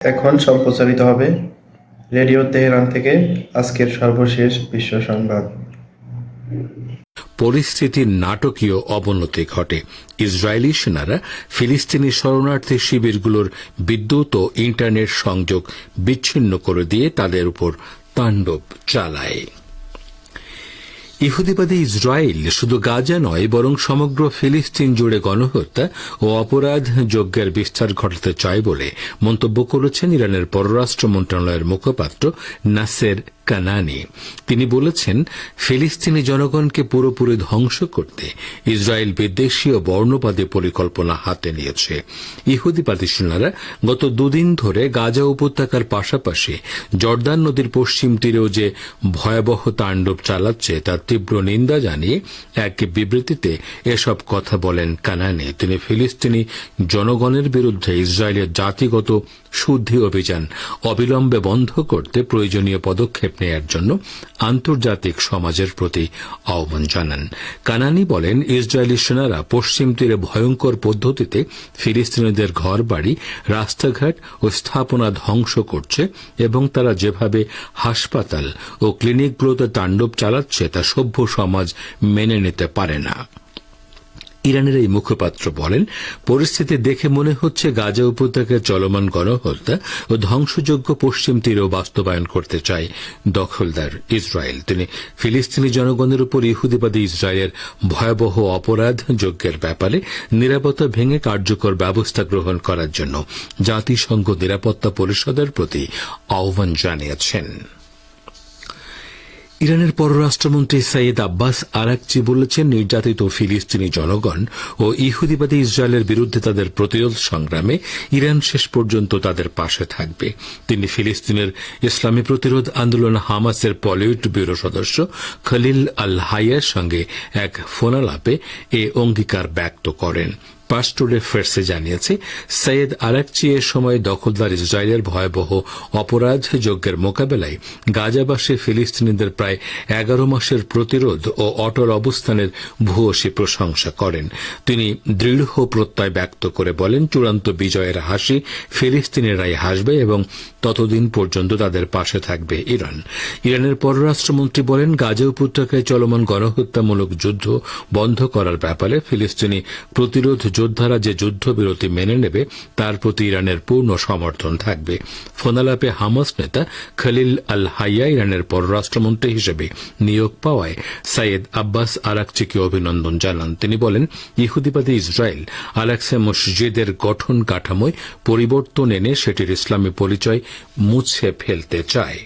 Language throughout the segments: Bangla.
এখন সম্প্রচারিত হবে রেডিও তেহরান থেকে আজকের সর্বশেষ বিশ্ব সংবাদ। পরিস্থিতির নাটকীয় অবনতি ঘটে। ইসরায়েলি সেনারা ফিলিস্তিনি শরণার্থী শিবিরগুলোর বিদ্যুৎ ও ইন্টারনেট সংযোগ বিচ্ছিন্ন করে দিয়ে তাদের উপর তাণ্ডব চালায়। ইহুদিবাদী ইসরায়েল শুধু গাজা নয়, বরং সমগ্র ফিলিস্তিন জুড়ে গণহত্যা ও অপরাধ যজ্ঞের বিস্তার ঘটাতে চায় বলে মন্তব্য করেছেন ইরানের পররাষ্ট্র মন্ত্রণালয়ের মুখপাত্র নাসের কানানি। তিনি বলেছেন, ফিলিস্তিনি জনগণকে পুরোপুরি ধ্বংস করতে ইসরায়েল বিদ্বেষী ও বর্ণবাদী পরিকল্পনা হাতে নিয়েছে। ইহুদিবাদী সেনারা গত দুদিন ধরে গাজা উপত্যকার পাশাপাশি জর্দান নদীর পশ্চিম তীরেও যে ভয়াবহ তাণ্ডব চালাচ্ছে তার তীব্র নিন্দা জানিয়ে এক বিবৃতিতে এসব কথা বলেন কানানি। তিনি ফিলিস্তিনি জনগণের বিরুদ্ধে ইসরায়েলের জাতিগত শুদ্ধি অভিযান অবিলম্বে বন্ধ করতে প্রয়োজনীয় পদক্ষেপ নেয়ার জন্য আন্তর্জাতিক সমাজের প্রতি আহ্বান জানান। কানানি বলেন, ইসরায়েলি সেনারা পশ্চিম তীরে ভয়ঙ্কর পদ্ধতিতে ফিলিস্তিনিদের ঘর বাড়ি রাস্তাঘাট ও স্থাপনা ধ্বংস করছে এবং তারা যেভাবে হাসপাতাল ও ক্লিনিকগুলোতে তাণ্ডব চালাচ্ছে তা সভ্য সমাজ মেনে নিতে পারে না। ইরানের এই মুখপাত্র বলেন, পরিস্থিতি দেখে মনে হচ্ছে গাজা উপত্যকায় চলমান গণহত্যা ও ধ্বংসযোগ্য পশ্চিম তীরেও বাস্তবায়ন করতে চায় দখলদার ইসরায়েল। তিনি ফিলিস্তিনি জনগণের উপর ইহুদিবাদী ইসরায়েলের ভয়াবহ অপরাধ যজ্ঞের ব্যাপারে নিরাপত্তা ভেঙে কার্যকর ব্যবস্থা গ্রহণ করার জন্য জাতিসংঘ নিরাপত্তা পরিষদের প্রতি আহ্বান জানিয়েছেন। ইরানের পররাষ্ট্রমন্ত্রী সাইয়েদ আব্বাস আরাকচি বলেছেন, নির্যাতিত ফিলিস্তিনি জনগণ ও ইহুদিবাদী ইসরায়েলের বিরুদ্ধে তাদের প্রতিরোধ সংগ্রামে ইরান শেষ পর্যন্ত তাদের পাশে থাকবে। তিনি ফিলিস্তিনের ইসলামী প্রতিরোধ আন্দোলন হামাসের পলিউট ব্যুরো সদস্য খলিল আল হাইয়ার সঙ্গে এক ফোনালাপে এ অঙ্গীকার ব্যক্ত করেন। পাস্টোরে ফেরসে জানিয়েছে, সৈয়দ আরাকচি এ সময় দখলদার ইসরায়েলের ভয়াবহ অপরাধ যজ্ঞের মোকাবেলায় গাজাবাসী ফিলিস্তিনিদের প্রায় এগারো মাসের প্রতিরোধ ও অটল অবস্থানের ভূয়সী প্রশংসা করেন। তিনি দৃঢ় প্রত্যয় ব্যক্ত করে বলেন, চূড়ান্ত বিজয়ের হাসি ফিলিস্তিনিরাই হাসবে এবং ততদিন পর্যন্ত তাদের পাশে থাকবে ইরান। ইরানের পররাষ্ট্রমন্ত্রী বলেন, গাজা উপত্যকায় চলমান গণহত্যামূলক যুদ্ধ বন্ধ করার ব্যাপারে ফিলিস্তিনি প্রতিরোধ যোদ্ধারা যে যুদ্ধবিরতি মেনে নেবে, তার প্রতি ইরানের পূর্ণ সমর্থন থাকবে। ফোনালাপে হামাস নেতা খলিল আল হাইয়া ইরানের পররাষ্ট্রমন্ত্রী হিসেবে নিয়োগ পাওয়ায় সাইয়েদ আব্বাস আরাকচিকে অভিনন্দন জানান। তিনি বলেন, ইহুদিবাদী ইসরায়েল আলাক্সা মসজিদের গঠন কাঠামোয় পরিবর্তন এনে সেটির ইসলামী পরিচয় মুছে ফেলতে চায়।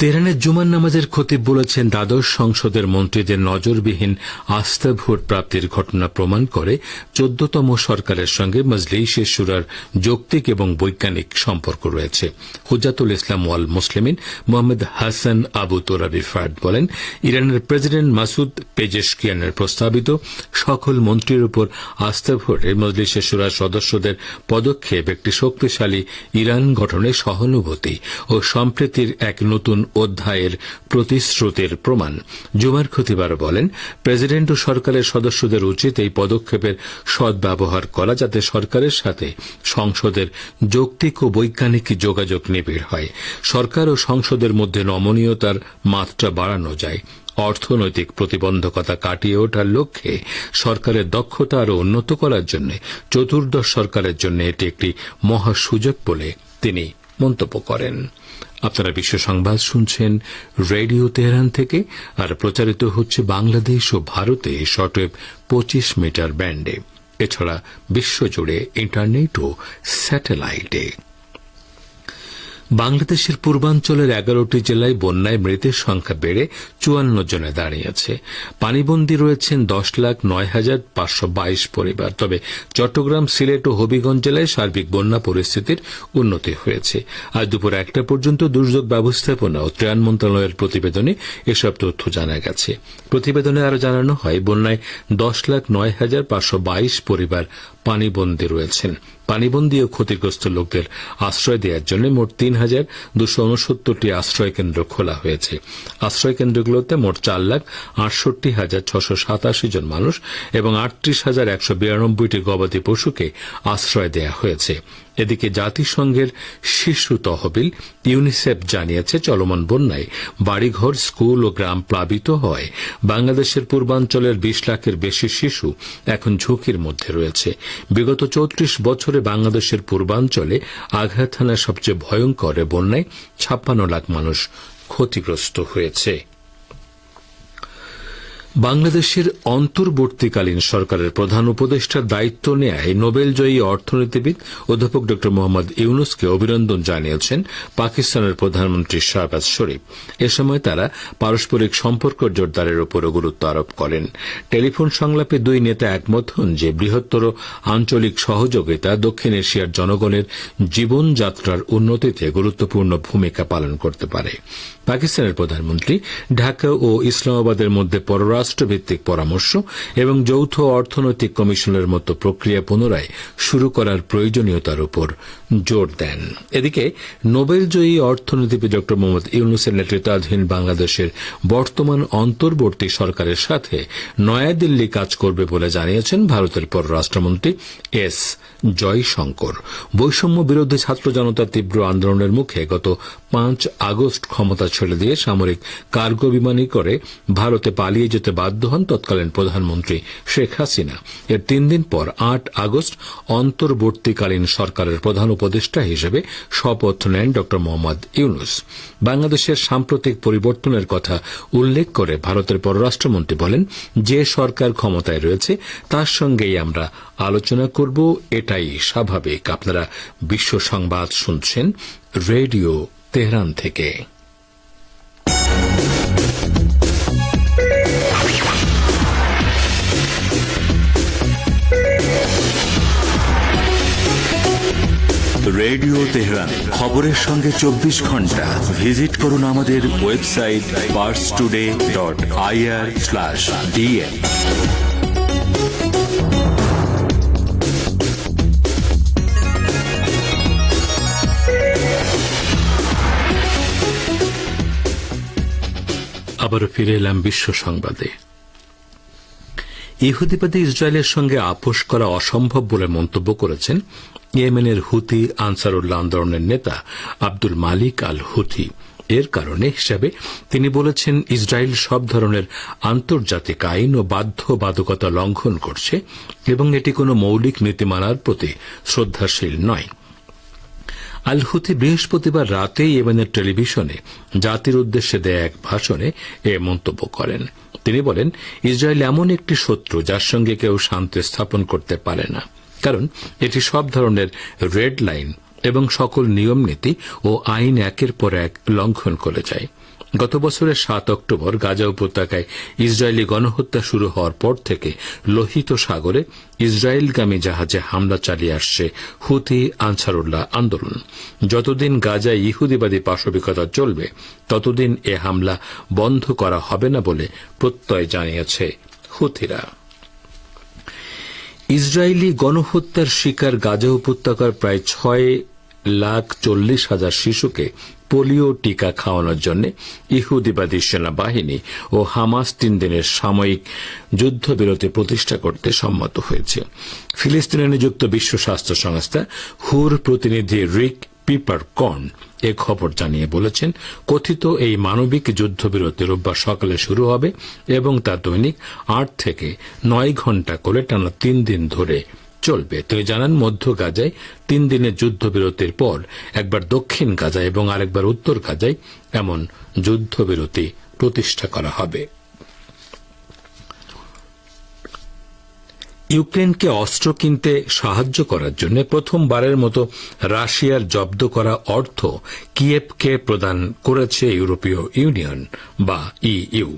তেহরানের জুমান নামাজের খতিব বলেছেন, দ্বাদশ সংসদের মন্ত্রীদের নজরবিহীন আস্থা ভোট প্রাপ্তির ঘটনা প্রমাণ করে, চোদ্দতম সরকারের সঙ্গে মজলিশে সুরার যৌক্তিক এবং বৈজ্ঞানিক সম্পর্ক রয়েছে। হুজাতুল ইসলাম ওয়াল মুসলিমিন মোহাম্মদ হাসান আবু তোরাবি রিফার্ড বলেন, ইরানের প্রেসিডেন্ট মাসুদ পেজেশকিয়ানের প্রস্তাবিত সকল মন্ত্রীর উপর আস্থা ভোটে মজলিশে সুরার সদস্যদের পদক্ষেপ একটি শক্তিশালী ইরান গঠনে সহানুভূতি ও সম্প্রীতির এক নতুন অধ্যায়ের প্রতিশ্রুতির প্রমাণ। জুমার খতিবার বলেন, প্রেসিডেন্ট ও সরকারের সদস্যদের উচিত এই পদক্ষেপের সদ্ব্যবহার করা যাতে সরকারের সাথে সংসদের যৌক্তিক ও বৈজ্ঞানিক যোগাযোগ নিবিড় হয়। সরকার ও সংসদের মধ্যে নমনীয়তার মাত্রা বাড়ানো যায়। অর্থনৈতিক প্রতিবন্ধকতা কাটিয়ে ওঠার লক্ষ্যে সরকারের দক্ষতা আরও উন্নত করার জন্য চতুর্দশ সরকারের জন্য এটি একটি মহা সুযোগ বলে তিনি মন্তব্য করেন। আপনারা বিশ্ব সংবাদ শুনছেন রেডিও তেহরান থেকে, আর প্রচারিত হচ্ছে বাংলাদেশ ও ভারতে শর্টওয়েভ পঁচিশ মিটার ব্যান্ডে। এছাড়া বিশ্বজুড়ে ইন্টারনেট ও স্যাটেলাইটে। বাংলাদেশের পূর্বাঞ্চলের এগারোটি জেলায় বন্যায় মৃতের সংখ্যা বেড়ে চুয়ান্ন জনে দাঁড়িয়েছে। পানিবন্দী রয়েছেন দশ লাখ নয় হাজার পাঁচশো বাইশ পরিবার। তবে চট্টগ্রাম, সিলেট ও হবিগঞ্জ জেলায় সার্বিক বন্যা পরিস্থিতির উন্নতি হয়েছে। আজ দুপুর একটা পর্যন্ত দুর্যোগ ব্যবস্থাপনা ও ত্রাণ মন্ত্রণালয়ের প্রতিবেদনে এসব তথ্য জানা গেছে। প্রতিবেদনে আরও জানানো হয়, বন্যায় দশ লাখ নয় হাজার পাঁচশো বাইশ পরিবার পানিবন্দী রয়েছেন। পানিবন্দী ও ক্ষতিগ্রস্ত লোকদের আশ্রয় দেওয়ার জন্য মোট তিন হাজার দুশো উনসত্তরটি আশ্রয়কেন্দ্র খোলা হয়েছে। আশ্রয়কেন্দ্রগুলোতে মোট চার লাখ আটষট্টি হাজার ছশো সাতাশি জন মানুষ এবং আটত্রিশ হাজার একশো বিরানব্বইটি গবাদি পশুকে আশ্রয় দেওয়া হয়েছে। এদিকে জাতিসংঘের শিশু তহবিল ইউনিসেফ জানিয়েছে, চলমান বন্যায় বাড়িঘর, স্কুল ও গ্রাম প্লাবিত হয়। বাংলাদেশের পূর্বাঞ্চলের বিশ লাখের বেশি শিশু এখন ঝুঁকির মধ্যে রয়েছে। বিগত চৌত্রিশ বছরে বাংলাদেশের পূর্বাঞ্চলে আঘাত হানা সবচেয়ে ভয়ঙ্কর বন্যায় ছাপ্পান্ন লাখ মানুষ ক্ষতিগ্রস্ত হয়েছে। বাংলাদেশের অন্তর্বর্তীকালীন সরকারের প্রধান উপদেষ্টার দায়িত্ব নেয় নোবেলজয়ী অর্থনীতিবিদ অধ্যাপক ড. মোহাম্মদ ইউনুসকে অভিনন্দন জানিয়েছেন পাকিস্তানের প্রধানমন্ত্রী শাহবাজ শরীফ। এ সময় তারা পারস্পরিক সম্পর্ক জোরদারের উপরও গুরুত্ব আরোপ করেন। টেলিফোন সংলাপে দুই নেতা একমত হন যে বৃহত্তর আঞ্চলিক সহযোগিতা দক্ষিণ এশিয়ার জনগণের জীবনযাত্রার উন্নতিতে গুরুত্বপূর্ণ ভূমিকা পালন করতে পারে। পাকিস্তানের প্রধানমন্ত্রী ঢাকা ও ইসলামাবাদের মধ্যে পররাষ্ট্রভিত্তিক পরামর্শ এবং যৌথ অর্থনৈতিক কমিশনের মতো প্রক্রিয়া পুনরায় শুরু করার প্রয়োজনীয়তার উপর জোর দেন। এদিকে, নোবেলজয়ী অর্থনীতিবিদ ড. মোহাম্মদ ইউনুসের নেতৃত্বাধীন বাংলাদেশের বর্তমান অন্তর্বর্তী সরকারের সাথে নয়াদিল্লি কাজ করবে বলে জানিয়েছেন ভারতের পররাষ্ট্রমন্ত্রী এস জয়শঙ্কর। বৈষম্য বিরোধী ছাত্র জনতার তীব্র আন্দোলনের মুখে গত পাঁচ আগস্ট ক্ষমতা ছেড়ে দিয়ে সামরিক কার্গো বিমানে করে ভারতে পালিয়ে যেতে বাধ্য হন তৎকালীন প্রধানমন্ত্রী শেখ হাসিনা। এর তিন দিন পর আট আগস্ট অন্তর্বর্তীকালীন সরকারের প্রধান উপদেষ্টা হিসেবে শপথ নেন ড মোহাম্মদ ইউনুস। বাংলাদেশের সাম্প্রতিক পরিবর্তনের কথা উল্লেখ করে ভারতের পররাষ্ট্রমন্ত্রী বলেন, যে সরকার ক্ষমতায় রয়েছে, তার সঙ্গেই আমরা আলোচনা করব। এটাই স্বাভাবিক। আপনারা বিশ্ব সংবাদ শুনছেন রেডিও তেহরান থেকে। রেডিও তেহরান, খবরের সঙ্গে চব্বিশ ঘণ্টা। ভিজিট করুন আমাদের website, Pars today dot IR slash DN আবারও ফিরে এলাম বিশ্ব সংবাদে। ইহুদিবাদী ইসরায়েলের সঙ্গে আপোষ করা অসম্ভব বলে মন্তব্য করেছেন ইয়েমেনের হুতি আনসারুল্লাহ আন্দোলনের নেতা আব্দুল মালিক আল হুথি এর কারণে হিসাবে তিনি বলেছেন, ইসরায়েল সব ধরনের আন্তর্জাতিক আইন ও বাধ্যবাধকতা লঙ্ঘন করছে এবং এটি কোনো মৌলিক নীতিমালার প্রতি শ্রদ্ধাশীল নয়। আল হুথি বৃহস্পতিবার রাতে ইয়েমেনের টেলিভিশনে জাতির উদ্দেশ্যে দেয়া এক ভাষণে এ মন্তব্য করেন। তিনি বলেন, ইসরায়েল এমন একটি শত্রু যার সঙ্গে কেউ শান্তি স্থাপন করতে পারে না। কারণ এটি সব ধরনের রেড লাইন এবং সকল নিয়ম নীতি ও আইন একের পর এক লঙ্ঘন করে যায়। গত বছরের সাত অক্টোবর গাজা উপত্যকায় ইসরায়েলি গণহত্যা শুরু হওয়ার পর থেকে লোহিত সাগরে ইসরায়েলগামী জাহাজে হামলা চালিয়ে আসছে হুতি আনসারুল্লাহ আন্দোলন। যতদিন গাজায় ইহুদিবাদী পাশবিকতা চলবে, ততদিন এ হামলা বন্ধ করা হবে না বলে প্রত্যয় জানিয়েছে হুতিরা ইসরায়েলি গণহত্যার শিকার গাজা উপত্যকার প্রায় ছয় লাখ চল্লিশ হাজার শিশুকে পোলিও টিকা খাওয়ানোর জন্য ইহুদিবাদী সেনাবাহিনী ও হামাস তিন দিনের সাময়িক যুদ্ধবিরতি প্রতিষ্ঠা করতে সম্মত হয়েছে। ফিলিস্তিনে নিযুক্ত বিশ্ব স্বাস্থ্য সংস্থা হুর প্রতিনিধি রিক পিপার কর্ন এ খবর জানিয়ে বলেছেন, কথিত এই মানবিক যুদ্ধবিরতি রোববার সকালে শুরু হবে এবং তা দৈনিক আট থেকে নয় ঘণ্টা করে টানা তিন দিন ধরে চলবে। তিনি জানান, মধ্য গাজায় তিন দিনের যুদ্ধবিরতির পর একবার দক্ষিণ গাজায় এবং আরেকবার উত্তর গাজায় এমন যুদ্ধবিরতি প্রতিষ্ঠা করা হবে। ইউক্রেনকে অস্ত্র কিনতে সাহায্য করার জন্য প্রথমবারের মতো রাশিয়ার জব্দ করা অর্থ কিয়েভকে প্রদান করেছে ইউরোপীয় ইউনিয়ন বা ইইউ।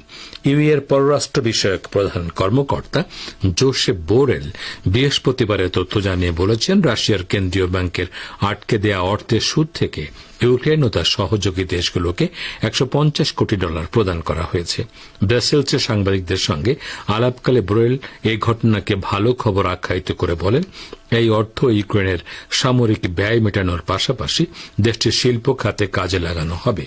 ইউ এর পররাষ্ট্র বিষয়ক প্রধান কর্মকর্তা জোসেফ বোরেল বৃহস্পতিবারে তথ্য জানিয়ে বলেছেন, রাশিয়ার কেন্দ্রীয় ব্যাংকের আটকে দেয়া অর্থের সুদ থেকে ইউক্রেন ও তার সহযোগী দেশগুলোকে একশো পঞ্চাশ কোটি ডলার প্রদান করা হয়েছে। ব্রাসেলসে সাংবাদিকদের সঙ্গে আলাপকালে বোরেল এই ঘটনাকে ভালো খবর আখ্যায়িত করে বলেন, এই অর্থ ইউক্রেনের সামরিক ব্যয় মেটানোর পাশাপাশি দেশটির শিল্প খাতে কাজে লাগানো হবে।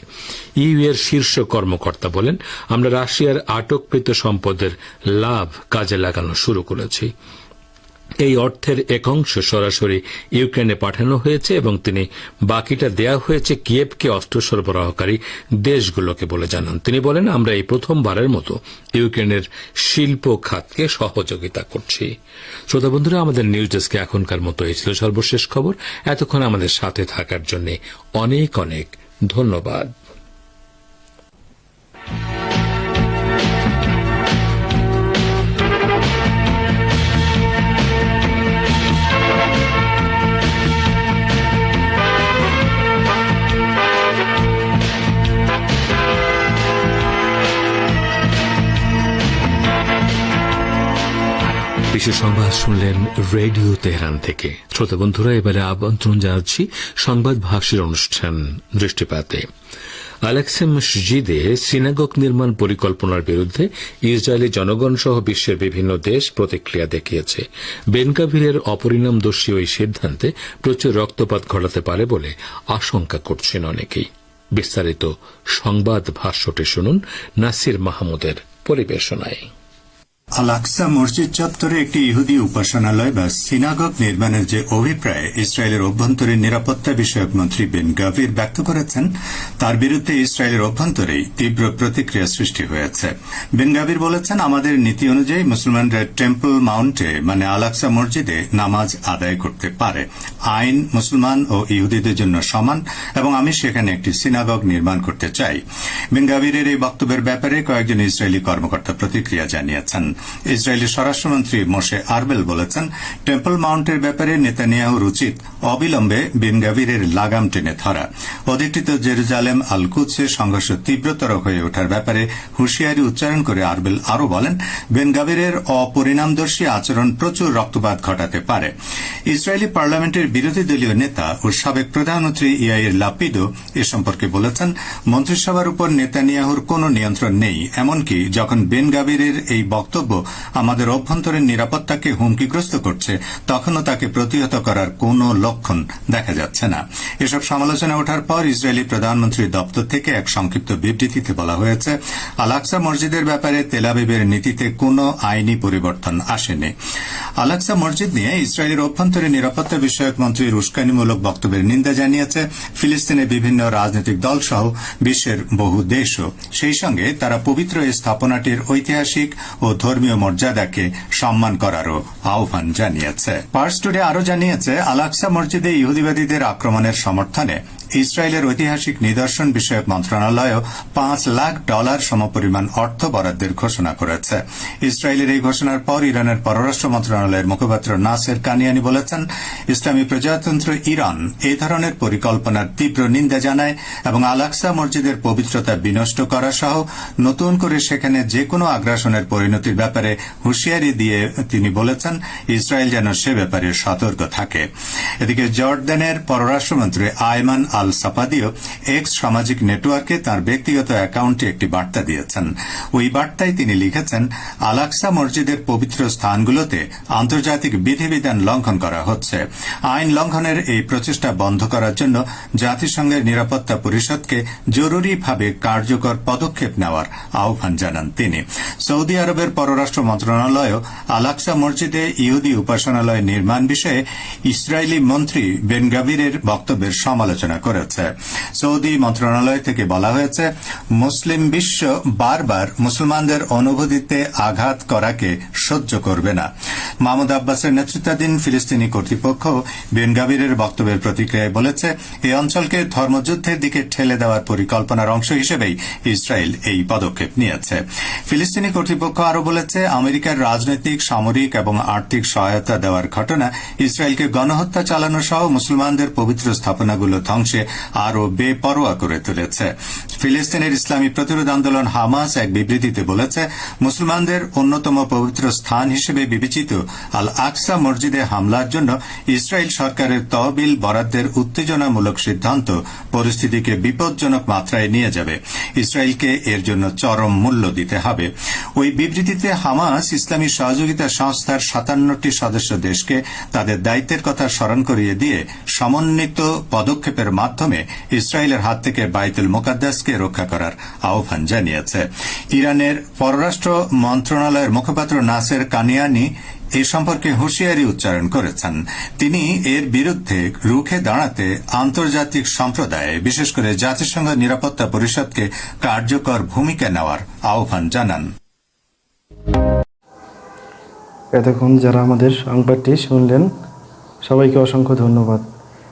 ইউ এর শীর্ষ কর্মকর্তা বলেন, আমরা রাশিয়ার আটককৃত সম্পদের লাভ কাজে লাগানো শুরু করেছি। এই অর্থের এক অংশ সরাসরি ইউক্রেনে পাঠানো হয়েছে এবং তিনি বাকিটা দেয়া হয়েছে কিয়েভকে অস্ত্র সরবরাহকারী দেশগুলোকে বলে জানান। তিনি বলেন, আমরা এই প্রথমবারের মতো ইউক্রেনের শিল্প খাতকে সহযোগিতা করছি। শ্রোতা বন্ধুরা, আমাদের নিউজ ডেস্কে এখনকার মতো এই ছিল সর্বশেষ খবর। এতক্ষণ আমাদের সাথে থাকার জন্য অনেক অনেক ধন্যবাদ। বিশেষ সংবাদ শুনলেন রেডিও তেহরান থেকে। শ্রোতা বন্ধুরা, এবারে আমন্ত্রণ জানাচ্ছি সংবাদ ভাষীর অনুষ্ঠান দৃষ্টিপাতে। আলেক্সে মসজিদে সিনাগক নির্মাণ পরিকল্পনার বিরুদ্ধে ইসরায়েলি জনগণ সহ বিশ্বের বিভিন্ন দেশ প্রতিক্রিয়া দেখিয়েছে। বেনকাভিরের অপরিণামদর্শী ওই সিদ্ধান্তে প্রচুর রক্তপাত ঘটাতে পারে বলে আশঙ্কা করছেন অনেকেই। বিস্তারিত সংবাদ ভাষ্যটি শুনুন নাসির মাহমুদের পরিবেশনায়। আল আকসা মসজিদ চত্বরে একটি ইহুদি উপাসনালয় বা সিনাগগ নির্মাণের যে অভিপ্রায় ইসরায়েলের অভ্যন্তরীণ নিরাপত্তা বিষয়ক মন্ত্রী বেন গাভির ব্যক্ত করেছেন, তার বিরুদ্ধে ইসরায়েলের অভ্যন্তরেই তীব্র প্রতিক্রিয়া সৃষ্টি হয়েছে। বেন গাভির বলেছেন, আমাদের নীতি অনুযায়ী মুসলমানরা টেম্পল মাউন্টে মানে আল আকসা মসজিদে নামাজ আদায় করতে পারে। আইন মুসলমান ও ইহুদিদের জন্য সমান এবং আমি সেখানে একটি সিনাগগ নির্মাণ করতে চাই। বেন গাভিরের এই বক্তব্যের ব্যাপারে কয়েকজন ইসরায়েলি কর্মকর্তা প্রতিক্রিয়া জানিয়েছেন। ইসরায়েলি স্বরাষ্ট্রমন্ত্রী মোশে আরবেল বলেছেন, টেম্পল মাউন্টের ব্যাপারে নেতানিয়াহুর উচিত অবিলম্বে বিন গাভিরের লাগাম টেনে ধরা। অধিকৃত জেরুজালেম আল কুৎসে সংঘর্ষ তীব্রতর হয়ে ওঠার ব্যাপারে হুঁশিয়ারি উচ্চারণ করে আরবেল আরও বলেন বেন গাভিরের অপরিণামদর্শী আচরণ প্রচুর রক্তপাত ঘটাতে পারে। ইসরায়েলি পার্লামেন্টের বিরোধী দলীয় নেতা ও সাবেক প্রধানমন্ত্রী ইয়াইর লাপিদো এ সম্পর্কে বলেছেন, মন্ত্রিসভার উপর নেতানিয়াহুর কোনো নিয়ন্ত্রণ নেই, এমনকি যখন বেন গাভিরের এই বক্তব্য আমাদের অভ্যন্তরীণ নিরাপত্তাকে হুমকিগ্রস্ত করছে। তখনও তাকে প্রতিহত করার কোনো লক্ষণ দেখা যাচ্ছে না। এসব সমালোচনা ওঠার পর ইসরায়েলি প্রধানমন্ত্রীর দপ্তর থেকে এক সংক্ষিপ্ত বিবৃতিতে বলা হয়েছে আলাক্সা মসজিদের ব্যাপারে তেলাবিবের নীতিতে কোনো আইনি পরিবর্তন আসেনি। আলাক্সা মসজিদ নিয়ে ইসরায়েলের অভ্যন্তরীণ নিরাপত্তা বিষয়ক মন্ত্রীর উস্কানিমূলক বক্তব্যের নিন্দা জানিয়েছে। ফিলিস্তিনের বিভিন্ন রাজনৈতিক দল সহ বিশ্বের বহু দেশও। সেই সঙ্গে তারা পবিত্র এই স্থাপনাটির ঐতিহাসিক ও ধর্মীয় মর্যাদাকে সম্মান করারও আহ্বান জানিয়েছে। পার্স টুডে আরও জানিয়েছে আলাক্সা মসজিদে ইহুদিবাদীদের আক্রমণের সমর্থনে ইসরায়েলের ঐতিহাসিক নিদর্শন বিষয়ক মন্ত্রণালয়ও পাঁচ লাখ ডলার সমপরিমাণ অর্থ বরাদ্দের ঘোষণা করেছে। ইসরায়েলের এই ঘোষণার পর ইরানের পররাষ্ট্র মন্ত্রণালয়ের মুখপাত্র নাসের কানিয়ানি বলেছেন, ইসলামী প্রজাতন্ত্র ইরান এই ধরনের পরিকল্পনার তীব্র নিন্দা জানায় এবং আলাক্সা মসজিদের পবিত্রতা বিনষ্ট করা সহ নতুন করে সেখানে যে কোনো আগ্রাসনের পরিণতির ব্যাপারে হুঁশিয়ারি দিয়ে তিনি বলেছেন, ইসরায়েল যেন সে ব্যাপারে সতর্ক থাকে। এদিকে জর্ডানের পররাষ্ট্রমন্ত্রী আয়মান আল সাপাদিও এক্স সামাজিক নেটওয়ার্কে তার ব্যক্তিগত অ্যাকাউন্টে একটি বার্তা দিয়েছেন। ওই বার্তায় তিনি লিখেছেন আলাক্সা মসজিদের পবিত্র স্থানগুলোতে আন্তর্জাতিক বিধিবিধান লঙ্ঘন করা হচ্ছে। আইন লঙ্ঘনের এই প্রচেষ্টা বন্ধ করার জন্য জাতিসংঘের নিরাপত্তা পরিষদকে জরুরিভাবে কার্যকর পদক্ষেপ নেওয়ার আহ্বান জানান তিনি। সৌদি আরবের পররাষ্ট্র মন্ত্রণালয়ও আলাক্সা মসজিদে ইহুদি উপাসনালয় নির্মাণ বিষয়ে ইসরায়েলি মন্ত্রী বেনগাভিরের বক্তব্যের সমালোচনা করেছে। সৌদি মন্ত্রণালয় থেকে বলা হয়েছে, মুসলিম বিশ্ব বারবার মুসলমানদের অনুভূতিতে আঘাত করাকে সহ্য করবে না। মাহমুদ আব্বাসের নেতৃত্বাধীন ফিলিস্তিনি কর্তৃপক্ষ বেন গাভিরের বক্তব্যের প্রতিক্রিয়ায় বলেছে, এই অঞ্চলকে ধর্মযুদ্ধের দিকে ঠেলে দেওয়ার পরিকল্পনার অংশ হিসেবেই ইসরায়েল এই পদক্ষেপ নিয়েছে। ফিলিস্তিনি কর্তৃপক্ষ আরও বলেছে, আমেরিকার রাজনৈতিক, সামরিক এবং আর্থিক সহায়তা দেওয়ার ঘটনা ইসরায়েলকে গণহত্যা চালানো সহ মুসলমানদের পবিত্র স্থাপনাগুলো ধ্বংসে আরও বেপরোয়া করে তুলেছে। ফিলিস্তিনের ইসলামী প্রতিরোধ আন্দোলন হামাস এক বিবৃতিতে বলেছে, মুসলমানদের অন্যতম পবিত্র স্থান হিসেবে বিবেচিত আল আকসা মসজিদে হামলার জন্য ইসরায়েল সরকারের তহবিল বরাদ্দের উত্তেজনামূলক সিদ্ধান্ত পরিস্থিতিকে বিপজ্জনক মাত্রায় নিয়ে যাবে। ইসরায়েলকে এর জন্য চরম মূল্য দিতে হবে। ওই বিবৃতিতে হামাস ইসলামী সহযোগিতা সংস্থার সাতান্নটি সদস্য দেশকে তাদের দায়িত্বের কথা স্মরণ করিয়ে দিয়ে সমন্বিত পদক্ষেপের মাধ্যমে ইসরায়েলের হাত থেকে বাইতুল মোকাদ্দাসকে রক্ষা করার আহ্বান জানিয়েছে। ইরানের পররাষ্ট্র মন্ত্রণালয়ের মুখপাত্র নাসের কানিয়ানি এ সম্পর্কে হুঁশিয়ারি উচ্চারণ করেছেন। তিনি এর বিরুদ্ধে রুখে দাঁড়াতে আন্তর্জাতিক সম্প্রদায়, বিশেষ করে জাতিসংঘ নিরাপত্তা পরিষদকে কার্যকর ভূমিকা নেওয়ার আহ্বান জানান। এতক্ষণ যারা আমাদের সংবাদটি শুনলেন, সবাইকে অসংখ্য ধন্যবাদ।